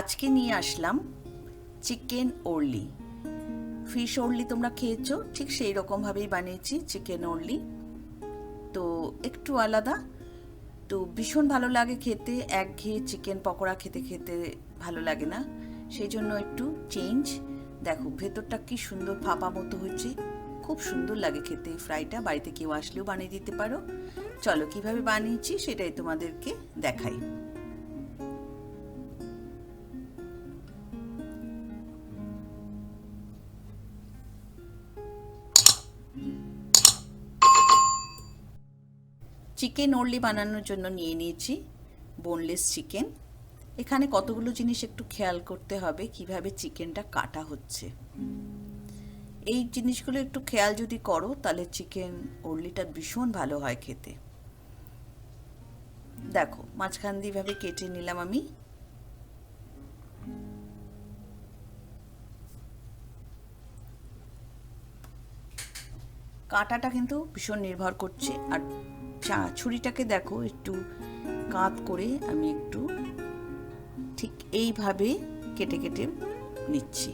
আজকে নিয়ে আসলাম chicken ওরলি fish ওরলি তোমরা খেয়েছো, ঠিক সেই রকমভাবেই বানিয়েছি চিকেন ওরলি তো একটু আলাদা, তো ভীষণ ভালো লাগে খেতে একঘেয়ে চিকেন পকোড়া খেতে খেতে ভালো লাগে না। সেই জন্য একটু চেঞ্জ দেখো, ভেতরটা কি সুন্দর ফাঁপা মতো হচ্ছে খুব সুন্দর লাগে খেতে এই ফ্রাইটা বাড়িতে কেউ আসলেও বানিয়ে দিতে পারো। চলো, কীভাবে বানিয়েছি সেটাই তোমাদেরকে দেখাই। চিকেন ওরলি বানানোর জন্য নিয়ে নিয়েছি বোনলেস চিকেন এখানে কতগুলো জিনিস একটু খেয়াল করতে হবে, কীভাবে চিকেনটা কাটা হচ্ছে। এই জিনিসগুলো একটু খেয়াল যদি করো, তাহলে চিকেন ওরলিটা ভীষণ ভালো হয় খেতে। দেখো, মাঝখান দিয়ে ভাবে কেটে নিলাম আমি। কাঁটাটা কিন্তু ভীষণ নির্ভর করছে, আর চা ছুরিটাকে দেখো, একটু কাত করে আমি একটু ঠিক এইভাবে কেটে কেটে নিচ্ছি।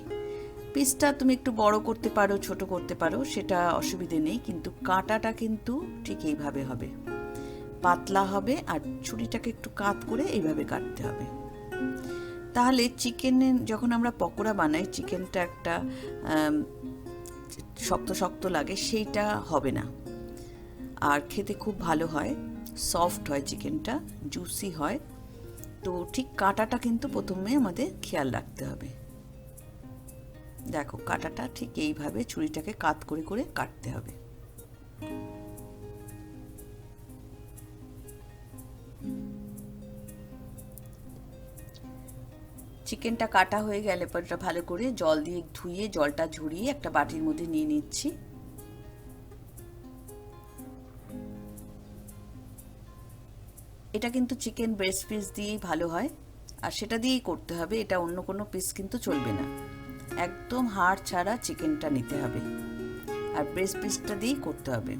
পিসটা তুমি একটু বড় করতে পারো, ছোট করতে পারো, সেটা অসুবিধে নেই, কিন্তু কাঁটাটা কিন্তু ঠিক এইভাবে হবে। পাতলা হবে আর ছুরিটাকে একটু কাত করে এইভাবে কাটতে হবে। তাহলে চিকেনে যখন আমরা পকোড়া বানাই, চিকেনটা একটা শক্ত শক্ত লাগে, সেইটা হবে না। আর খেতে খুব ভালো হয়। সফট হয় চিকেনটা জুসি হয়। তো ঠিক কাটাটা কিন্তু প্রথমে আমাদের খেয়াল রাখতে হবে। দেখো, কাটাটা ঠিক এইভাবে ছুরিটাকে কাত করে করে কাটতে হবে। চিকেনটা কাটা হয়ে গেলে পরটা ভালো করে জল দিয়ে ধুয়ে জলটা ঝরিয়ে একটা বাটির মধ্যে নিয়ে নিচ্ছি। এটা কিন্তু চিকেন ব্রেস্ট পিস দিয়েই ভালো হয়। আর সেটা দিয়েই করতে হবে, এটা অন্য কোনো পিস কিন্তু চলবে না। একদম হাড় ছাড়া চিকেনটা নিতে হবে। আর ব্রেস্ট পিসটা দিয়েই করতে হবে।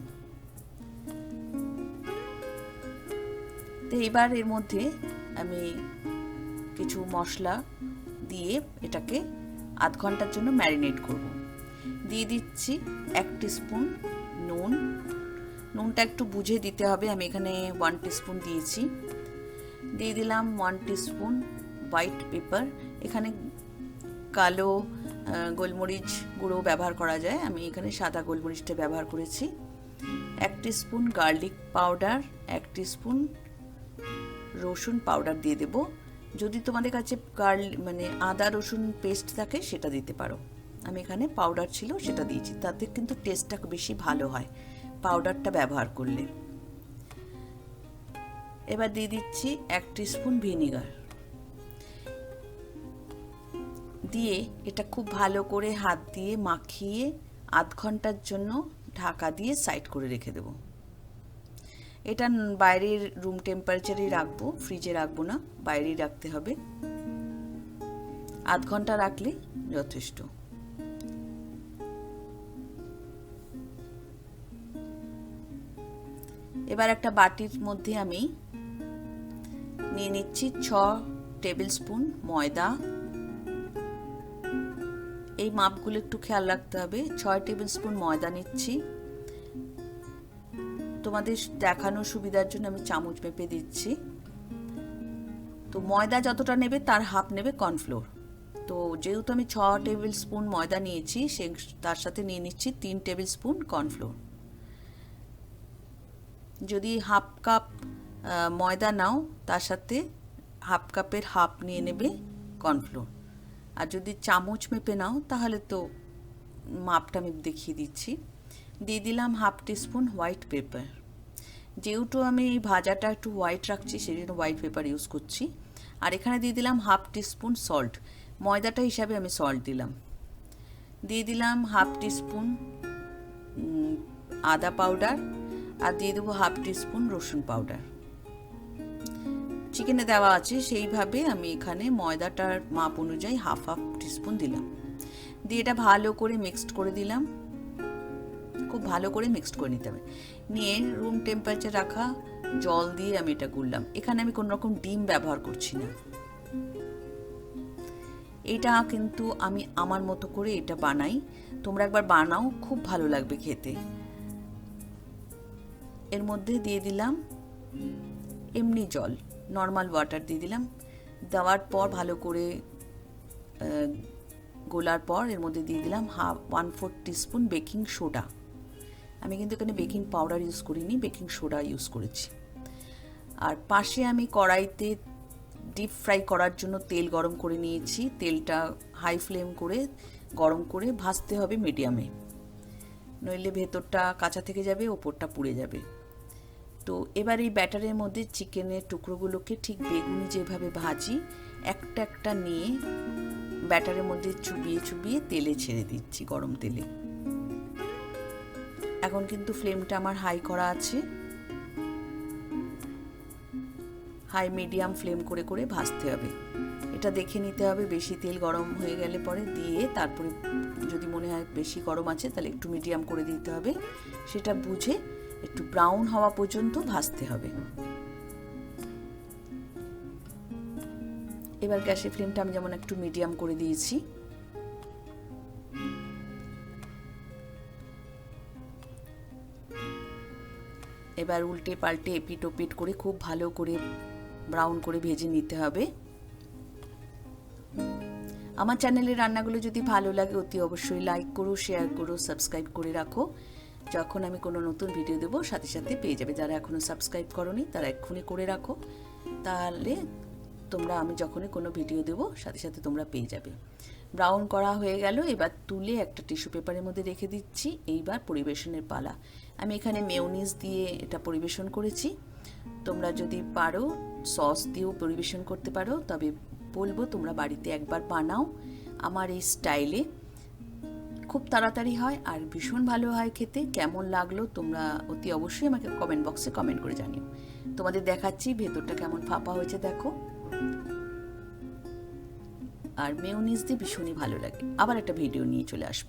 তো এবার এর মধ্যে আমি কিছু মশলা দিয়ে এটাকে আধ ঘণ্টার জন্য ম্যারিনেট করব। দিয়ে দিচ্ছি এক স্পুন নুন নুনটা একটু বুঝে দিতে হবে, আমি এখানে ওয়ান স্পুন দিয়েছি। দিয়ে দিলাম ওয়ান স্পুন হোয়াইট পেপার এখানে কালো গোলমরিচ গুঁড়ো ব্যবহার করা যায়। আমি এখানে সাদা গোলমরিচটা ব্যবহার করেছি। এক স্পুন গার্লিক পাউডার এক স্পুন রসুন পাউডার দিয়ে দেব। যদি তোমাদের কাছে গার্ল মানে আদা রসুন পেস্ট থাকে, সেটা দিতে পারো। আমি এখানে পাউডার ছিল, সেটা দিয়েছি। তাতে কিন্তু টেস্টটা বেশি ভালো হয়। পাউডারটা ব্যবহার করলে। এবার দিয়ে দিচ্ছি এক স্পুন ভিনিগার দিয়ে এটা খুব ভালো করে হাত দিয়ে মাখিয়ে আধ ঘণ্টার জন্য ঢাকা দিয়ে সাইড করে রেখে দেব। এটা বাইরের রুম টেম্পারেচারেই রাখব ফ্রিজে রাখব না, বাইরেই রাখতে হবে। আধ ঘণ্টা রাখলে যথেষ্ট। এবার একটা বাটির মধ্যে আমি নিয়ে নিচ্ছি ছ টেবিল স্পুন ময়দা। এই মাপগুলো একটু খেয়াল রাখতে হবে। ছয় টেবিল স্পুন ময়দা নিচ্ছি। তোমাদের দেখানোর সুবিধার জন্য আমি চামচ মেপে দিচ্ছি। তো ময়দা যতটা নেবে তার হাফ নেবে কর্নফ্লোর। তো যেহেতু আমি ছ টেবিল স্পুন ময়দা নিয়েছি, সে তার সাথে নিয়ে নিচ্ছি তিন টেবিল স্পুন কর্নফ্লোর। যদি হাফ কাপ ময়দা নাও, তার সাথে হাফ কাপের হাফ নিয়ে নেবে কর্নফ্লোর। আর যদি চামচ মেপে নাও, তাহলে তো মাপটা আমি দেখিয়ে দিচ্ছি। দিয়ে দিলাম হাফ টিস্পুন হোয়াইট পেপার। যেহেতু আমি এই ভাজাটা একটু হোয়াইট রাখছি সেই জন্য হোয়াইট পেপার ইউজ করছি। আর এখানে দিয়ে দিলাম হাফ টিস্পুন সল্ট। ময়দাটা হিসাবে আমি সল্ট দিলাম। দিয়ে দিলাম হাফ টিস্পুন আদা পাউডার। আর দিয়ে দেবো হাফ টিস্পুন রসুন পাউডার। চিকেনে দেওয়া আছে, সেইভাবে আমি এখানে ময়দাটার মাপ অনুযায়ী হাফ হাফ টিস্পুন দিলাম। দিয়ে এটা ভালো করে মিক্সড করে দিলাম। খুব ভালো করে মিক্সড করে নিতে হবে। নিয়ে রুম টেম্পারেচার রাখা, জল দিয়ে আমি এটা গুললাম। এখানে আমি কোনো রকম ডিম ব্যবহার করছি না। এটা কিন্তু আমি আমার মতো করে এটা বানাই। তোমরা একবার বানাও, খুব ভালো লাগবে খেতে। এর মধ্যে দিয়ে দিলাম এমনি জল নর্মাল ওয়াটার দিয়ে দিলাম। দেওয়ার পর ভালো করে গোলার পর এর মধ্যে দিয়ে দিলাম half one four teaspoon baking soda আমি কিন্তু এখানে বেকিং পাউডার ইউজ করিনি বেকিং সোডা ইউজ করেছি। আর পাশে আমি কড়াইতে ডিপ ফ্রাই করার জন্য তেল গরম করে নিয়েছি। তেলটা হাই ফ্লেম করে গরম করে ভাজতে হবে মিডিয়ামে নইলে ভেতরটা কাঁচা থেকে যাবে, ওপরটা পুড়ে যাবে। তো এবার এই ব্যাটারের মধ্যে চিকেনের টুকরোগুলোকে ঠিক বেগুনি যেভাবে ভাজি, একটা একটা নিয়ে ব্যাটারের মধ্যে চুবিয়ে চুবিয়ে তেলে ছেড়ে দিচ্ছি গরম তেলে। এখন কিন্তু ফ্লেমটা আমার হাই করা আছে। হাই, মিডিয়াম ফ্লেম করে করে ভাজতে হবে। এটা দেখে নিতে হবে, বেশি তেল গরম হয়ে গেলে পরে দিয়ে তারপরে যদি মনে হয় বেশি গরম আছে তাহলে একটু মিডিয়াম করে দিতে হবে। সেটা বুঝে একটু ব্রাউন হওয়া পর্যন্ত ভাজতে হবে। এবার গ্যাসের ফ্লেমটা আমি যেমন একটু মিডিয়াম করে দিয়েছি। এবার উল্টে পাল্টে এপিট ওপিট করে খুব ভালো করে ব্রাউন করে ভেজে নিতে হবে। আমার চ্যানেলের রান্নাগুলো যদি ভালো লাগে, অতি অবশ্যই লাইক করো শেয়ার করো সাবস্ক্রাইব করে রাখো। যখন আমি কোনো নতুন ভিডিও দেবো, সাথে সাথে পেয়ে যাবে। যারা এখনও সাবস্ক্রাইব করনি, তারা এক্ষুনি করে রাখো। তাহলে তোমরা, আমি যখনই কোনো ভিডিও দেবো, সাথে সাথে তোমরা পেয়ে যাবে। ব্রাউন করা হয়ে গেল, এবার তুলে একটা টিস্যু পেপারের মধ্যে রেখে দিচ্ছি। এইবার পরিবেশনের পালা। আমি এখানে মেয়নিজ দিয়ে এটা পরিবেশন করেছি। তোমরা যদি পারো সস দিয়েও পরিবেশন করতে পারো। তবে বলব, তোমরা বাড়িতে একবার বানাও। আমার এই স্টাইলে খুব তাড়াতাড়ি হয় আর ভীষণ ভালো হয় খেতে। কেমন লাগল তোমরা অতি অবশ্যই আমাকে কমেন্ট বক্সে কমেন্ট করে জানিও। তোমাদের দেখাচ্ছি ভেতরটা কেমন ফাঁপা হয়েছে, দেখো। আর মেয়নিজ দিয়ে ভীষণই ভালো লাগে। আবার একটা ভিডিও নিয়ে চলে আসব।